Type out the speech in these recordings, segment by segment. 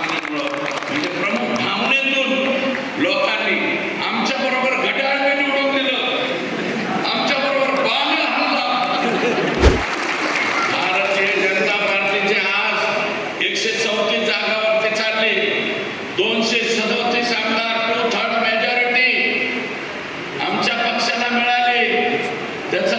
म्हणजे प्रमुख भावनेतून लोकांनी आमच्या बरोबर घड्याळने निवडून दिलं. आमच्या बरोबर बाण हल्ला. भारतीय जनता पार्टीचे आज एकशे चौतीस जागावरती चालले. दोनशे सदोतीस आमदार टू थर्ड मेजॉरिटी आमच्या पक्षाला मिळाली. त्याचा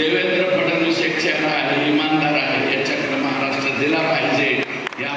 देवेंद्र फडणवीस एक चेहरा आहे इमानदार आहे या चक्र महाराष्ट्र दिला पाहिजे. या